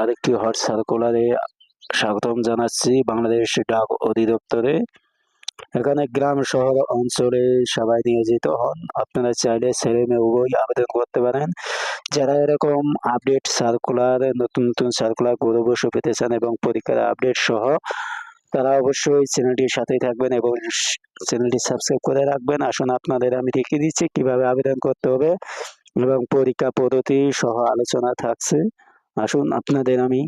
আরেকটি হট সার্কুলারে স্বাগতম জানাচ্ছি বাংলাদেশ ডাক অধিদপ্তরে। এখানে গ্রাম, শহর, অঞ্চলে সবাই নিয়োজিত হন। আপনারা চাইলে ছেলে মেয়ে উভয় আবেদন করতে পারেন। যারা এরকম আপডেট সার্কুলার, নতুন নতুন সার্কুলার বসে পেতে চান এবং পরীক্ষার আপডেট সহ, তারা অবশ্যই চ্যানেলটির সাথেই থাকবেন এবং চ্যানেলটি সাবস্ক্রাইব করে রাখবেন। আসুন, আপনাদের আমি দেখিয়ে দিচ্ছি কীভাবে আবেদন করতে হবে এবং পরীক্ষা পদ্ধতি সহ আলোচনা থাকছে। আসুন আপনাদের আমি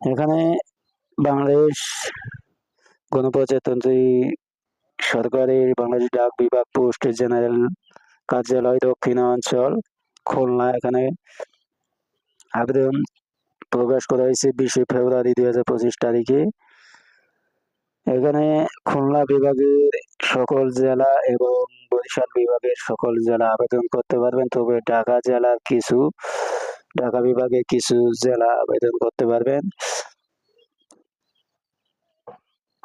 এখানে বাংলাদেশ গণপ্রজাতন্ত্রী সরকারের বাংলাদেশ ডাক বিভাগ পোস্ট জেনারেল কার্যালয় দক্ষিণাঞ্চল, খুলনা। এখানে আবেদন প্রকাশ করা হয়েছে বিশে ফেব্রুয়ারি দুই হাজার পঁচিশ তারিখে। এখানে খুলনা বিভাগের সকল জেলা এবং বরিশাল বিভাগের সকল জেলা আবেদন করতে পারবেন। তবে ঢাকা জেলার কিছু ঢাকা বিভাগে কিছু জেলা আবেদন করতে পারবেন।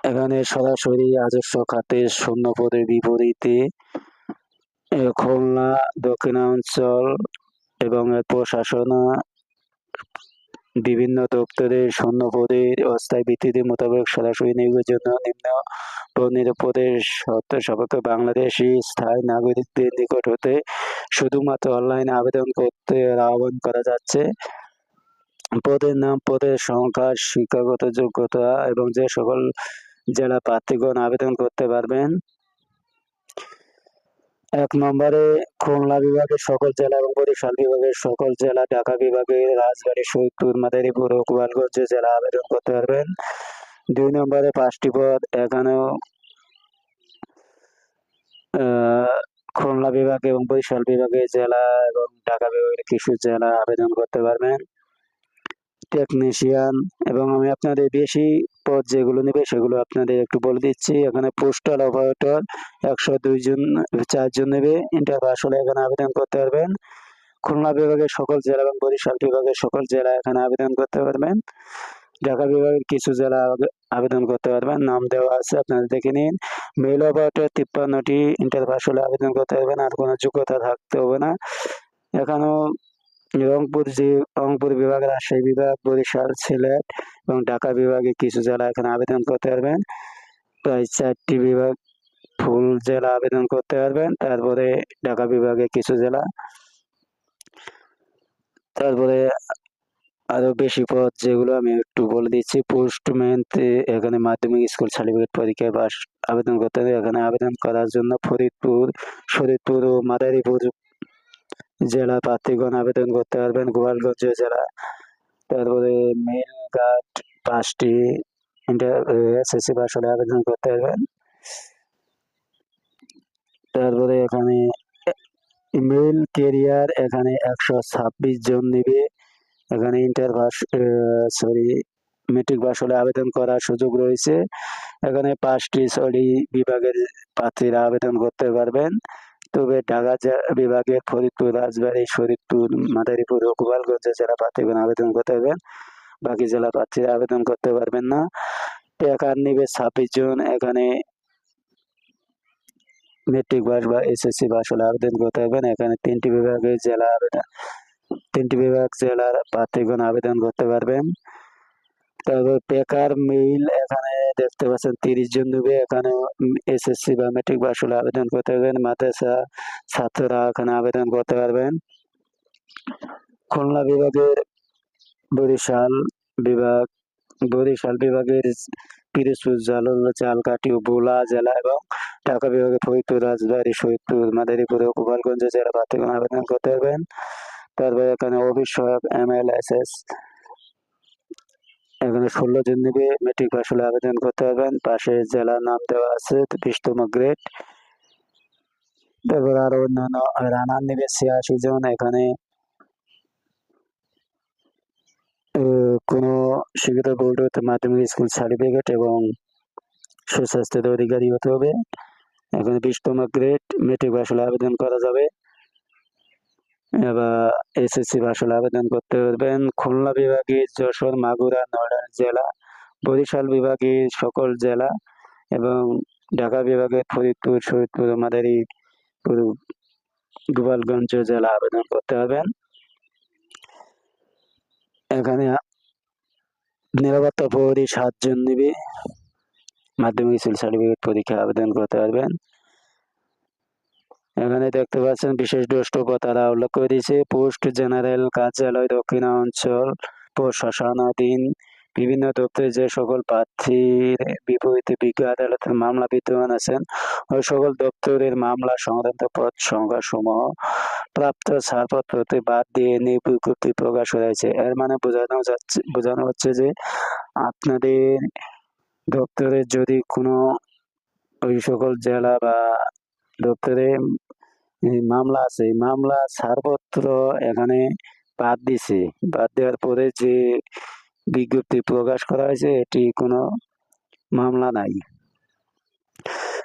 এখানে সরাসরি রাজস্ব খাতে শূন্য পদের বিপরীতে খুলনা, দক্ষিণাঞ্চল এবং এর প্রশাসন বিভিন্ন দপ্তরের শূন্য পদের অস্থায়ী ভিত্তিতে মোতাবেক সরাসরি নিয়োগের জন্য নিম্ন বর্ণিত পদের শর্ত সাপেক্ষে বাংলাদেশি স্থায়ী নাগরিকদের নিকট হতে শুধুমাত্র অনলাইনে আবেদন করতে আহ্বান করা যাচ্ছে। পদের নাম, পদের সংখ্যা, শিক্ষাগত যোগ্যতা এবং যে সকল জেলা প্রার্থীগণ আবেদন করতে পারবেন। এক নম্বরে খুলনা বিভাগের সকল জেলা এবং বরিশাল বিভাগের সকল জেলা, ঢাকা বিভাগের রাজবাড়ী সৈয়দপুর, মাদারীপুর ও গোপালগঞ্জ জেলা আবেদন করতে পারবেন। দুই নম্বরে পাঁচটি পদ, এখানেও খুলনা বিভাগ এবং বরিশাল বিভাগের জেলা এবং ঢাকা বিভাগের কিছু জেলা আবেদন করতে পারবেন। টেকনিশিয়ান এবং আমি আপনাদের বেশি পদ যেগুলো নেবে সেগুলো আপনাদের একটু বলে দিচ্ছি। এখানে পোস্টাল অপারেটর একশো দুই জন চারজন নেবে। ইন্টার পাস হলে এখানে আবেদন করতে পারবেন। খুলনা বিভাগের সকল জেলা এবং বরিশাল বিভাগের সকল জেলা এখানে আবেদন করতে পারবেন। ঢাকা বিভাগের কিছু জেলা আবেদন করতে পারবেন। নাম দেওয়া আছে, আপনারা দেখে নিন। মেল অপারেটর তিপ্পান্নটি ইন্টার পাস হলে আবেদন করতে পারবেন। আর কোনো যোগ্যতা থাকতে হবে না। এখানেও রংপুর যে, রংপুর বিভাগ রাজশাহী বিভাগ, বরিশাল, সিলেট এবং ঢাকা বিভাগে কিছু জেলা এখানে আবেদন করতে পারবেন। প্রায় চারটি বিভাগ ফুল জেলা আবেদন করতে পারবেন। তারপরে ঢাকা বিভাগে কিছু জেলা। তারপরে আরও বেশি পদ যেগুলো আমি একটু বলে দিচ্ছি। পোস্টম্যান এখানে মাধ্যমিক স্কুল সার্টিফিকেট পরীক্ষায় পাস আবেদন করতে হবে। এখানে আবেদন করার জন্য ফরিদপুর, শরীদপুর ও মাদারীপুর জেলা প্রার্থীগণ আবেদন করতে পারবেন। গোপালগঞ্জ জেলা। তারপরে মেল গার্ড পাঁচটি এসএসসি পাস হলে আবেদন করতে পারবেন। তারপরে এখানে মেল কেরিয়ার এখানে একশো ছাব্বিশ জন নেবে। এখানে inter pass sorry, matric pass হলে আবেদন করার সুযোগ রয়েছে। এখানে পাঁচটি, সরি, বিভাগের প্রার্থীরা আবেদন করতে পারবেন। তবে ঢাকা বিভাগের ফরিদপুর, রাজবাড়ী শরীদপুর মাদারীপুর ও গোপালগঞ্জ জেলা প্রার্থীগণ আবেদন করতে পারবেন। বাকি জেলা প্রার্থীরা আবেদন করতে পারবেন না। বেকার নিবে ছাব্বিশ জন। এখানে মেট্রিক পাস বা এসএসসি পাস হলে আবেদন করতে পারবেন। এখানে তিনটি বিভাগের জেলা আবেদন তিনটি বিভাগ জেলার প্রার্থীগণ আবেদন করতে পারবেন। তারপর বেকার মেইল এখানে দেখতে পাচ্ছেন, তিরিশ জন নেবে। এখানে এসএসসি বা মেট্রিক পাস হলে আবেদন করতে পারবেন। মাদ্রাসা ছাত্ররা এখানে আবেদন করতে পারবেন। খুলনা বিভাগের বরিশাল বিভাগ, বরিশাল বিভাগের পিরোজপুর জালল চালকাঠি ও ভোলা জেলা এবং ঢাকা বিভাগের ফরিদপুর, রাজবাড়ী শহীদপুর মাদারীপুর ও গোপালগঞ্জ জেলা প্রার্থীগণ আবেদন করতে পারবেন। তারপরে এখানে সহায়ক এম এল এস এস ষোলো জন নেবে মেট্রিক পাস হলে আবেদন করতে পারবেন। পাশে জেলার নাম দেওয়া আছে, বিশতম গ্রেড তারপর আরও অন্যান্য রানার নেবে, ছিয়াশি জন। এখানে কোনো শিক্ষিত বোর্ড হতে মাধ্যমিক স্কুল সার্টিফিকেট এবং সুস্বাস্থ্যের অধিকারী হতে হবে। এখানে বিশতম গ্রেড মেট্রিক পাস হলে আবেদন করা যাবে। এবার এসএসসি হলে আবেদন করতে পারবেন। খুলনা বিভাগে যশোর, মাগুরা নড়াইল জেলা, বরিশাল বিভাগে সকল জেলা এবং ঢাকা বিভাগে ফরিদপুর শহীদপুর মাদারীপুর, গোপালগঞ্জ জেলা আবেদন করতে পারবেন। এখানে নিরাপত্তা প্রহরী সাতজন নেবে। মাধ্যমিক স্কুল সার্টিফিকেট পরীক্ষা আবেদন করতে পারবেন। এখানে দেখতে পাচ্ছেন বিশেষ দ্রষ্টব্য তারা উল্লেখ করে দিয়েছে। পোস্ট জেনারেল কার্যালয় দক্ষিণাঞ্চল প্রশাসনাধীন বিভিন্ন দপ্তরে যে সকল প্রার্থীর বিপরীতে বিজ্ঞ আদালতের মামলা বিদ্যমান আছেন, ওই সকল দপ্তরের মামলা সংক্রান্ত পদ সংখ্যা সমূহ প্রাপ্ত ছাড়পত্রতে বাদ দিয়ে নিয়োগ প্রকাশ হয়েছে। এর মানে বোঝানো যাচ্ছে, বোঝানো হচ্ছে যে আপনাদের দপ্তরের যদি কোনো ওই সকল জেলা বা দপ্তরে মামলা আছে। মামলা ছাড়পত্র এখানে বাদ দিছে। বাদ দেওয়ার পরে যে বিজ্ঞপ্তি প্রকাশ করা হয়েছে, এটি কোনো মামলা নাই।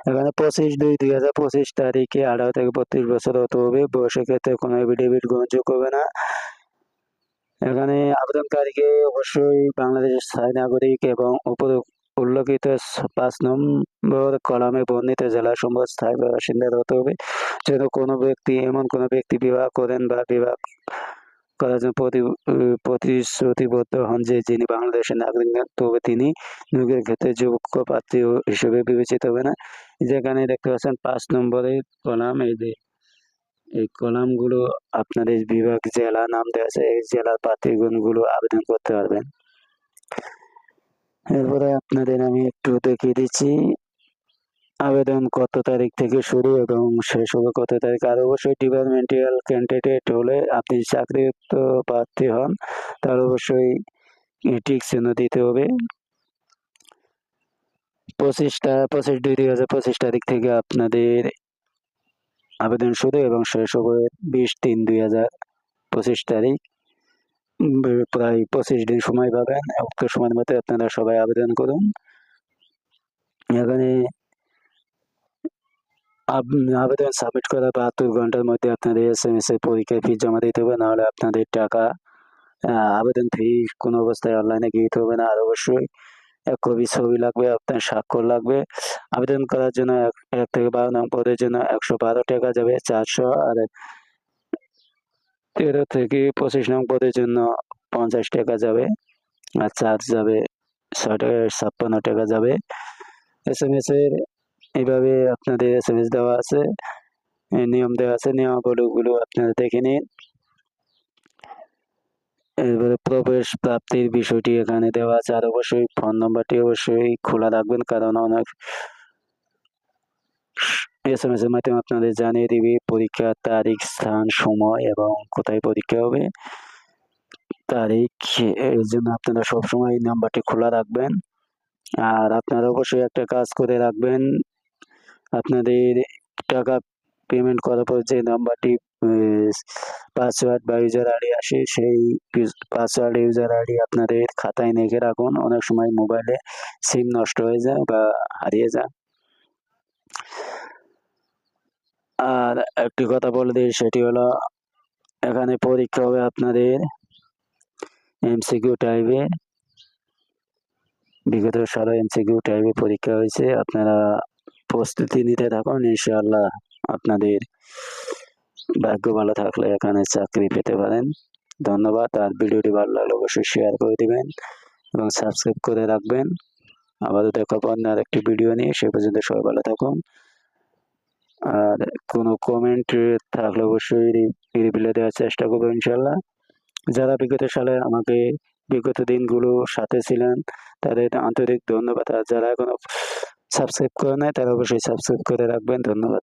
এখানে পঁচিশ দুই দুই হাজার পঁচিশ তারিখে আঠারো থেকে বত্রিশ বছর হতে হবে। বয়সের ক্ষেত্রে কোনো এফিডেভিট গ্রহণযোগ্য হবে না। এখানে আবেদনকারীকে অবশ্যই বাংলাদেশের স্থায়ী নাগরিক এবং উপর উল্লেখিত পাঁচ নম্বর কলামে বর্ণিত জেলা জেলাসমূহ স্থায়ী বাসিন্দা হতে হবে। যেন কোনো ব্যক্তি, এমন কোনো ব্যক্তি বিবাহ করেন বা বিবাহ করার জন্য প্রতিশ্রুতিবদ্ধ হন যে যিনি বাংলাদেশের নাগরিক তবে তিনি নিয়োগের ক্ষেত্রে যোগ্য প্রার্থী হিসেবে বিবেচিত হবে না। যেখানে দেখতে পাচ্ছেন পাঁচ নম্বরের কলাম, এই যে, এই কলামগুলো আপনাদের বিভাগ জেলা নাম দেওয়া আছে, এই জেলার প্রার্থীগণগুলো আবেদন করতে পারবেন। এরপরে আপনাদের আমি একটু দেখিয়ে দিচ্ছি। আবেদন কত তারিখ থেকে শুরু এবং শেষ হবে কত তারিখ? আর অবশ্যই ডিপার্টমেন্টাল ক্যান্ডিডেট হলে আপনি চাকরিযুক্ত প্রার্থী হন, তার অবশ্যই টিক চিহ্ন দিতে হবে। পঁচিশটা পঁচিশ দুই দুই হাজার পঁচিশ তারিখ থেকে আপনাদের আবেদন শুরু এবং শেষ হবে বিশ তিন, দুই হাজার পঁচিশ তারিখ। প্রায় পঁচিশ দিন সময় পাবেন। উক্ত সময়ের মধ্যে আপনারা সবাই আবেদন করুন। এখানে আবেদন সাবমিট করার বাহাত্তর ঘণ্টার মধ্যে আপনাদের এস এম এস এর পরীক্ষায় ফি জমা দিতে হবে। নাহলে আপনাদের টাকা আবেদন ফি কোনো অবস্থায় অনলাইনে গিয়ে হবে না। আর অবশ্যই এক কপি ছবি লাগবে, আপনার স্বাক্ষর লাগবে। আবেদন করার জন্য এক থেকে বারো নং পদের জন্য একশো বারো টাকা যাবে, চারশো আর তেরো থেকে পঁচিশ নং পদের জন্য পঞ্চাশ টাকা যাবে আর চার্জ যাবে ছয় টাকা, ছাপ্পান্ন টাকা যাবে। এস এম এসের এইভাবে আপনাদের এস এম এস দেওয়া আছে। নিয়ম দেওয়া আছে, নিয়মাবলীগুলো আপনারা দেখে নিন। এবারে প্রবেশ প্রাপ্তির বিষয়টি এখানে দেওয়া আছে। আর অবশ্যই ফোন নাম্বারটি অবশ্যই খোলা রাখবেন, কারণ অনেক এস এম মাধ্যমে আপনাদের জানিয়ে দিবে পরীক্ষার তারিখ, স্থান, সময় এবং কোথায় পরীক্ষা হবে। তারিখ, এর জন্য আপনারা সবসময় এই নাম্বারটি খোলা রাখবেন। আর আপনারা অবশ্যই একটা কাজ করে রাখবেন, আপনাদের টাকা পেমেন্ট করার পর যে নাম্বারটি পাসওয়ার্ড বা ইউজার আইডি আসে, সেই পাসওয়ার্ড ইউজার আইডি আপনাদের খাতায় লিখে রাখুন। অনেক সময় মোবাইলে সিম নষ্ট হয়ে যায় বা হারিয়ে যায়। আর একটি কথা বলে দিই, সেটি হলো, এখানে পরীক্ষা হবে আপনাদের এমসিকিউ টাইপের বিগত সালে এমসিকিউ টাইপের পরীক্ষা হয়েছে, আপনারা প্রস্তুতি নিতে থাকুন, ইনশাআল্লাহ আপনাদের ভাগ্য ভালো থাকলে এখানে চাকরি পেতে পারেন। ধন্যবাদ, আর ভিডিওটি ভালো লাগলে অবশ্যই শেয়ার করে দিবেন এবং সাবস্ক্রাইব করে রাখবেন। আবারও দেখা পাবেন আর একটি ভিডিও নিয়ে, সে পর্যন্ত সবাই ভালো থাকুন। আর কোনো কমেন্ট থাকলে অবশ্যই রিপ্লাই দেওয়ার চেষ্টা করব ইনশাল্লাহ। যারা বিগত সালে আমাকে, বিগত দিনগুলো সাথে ছিলেন, তাদের আন্তরিক ধন্যবাদ। আর যারা এখনও সাবস্ক্রাইব করে নাই, তারা অবশ্যই সাবস্ক্রাইব করে রাখবেন। ধন্যবাদ।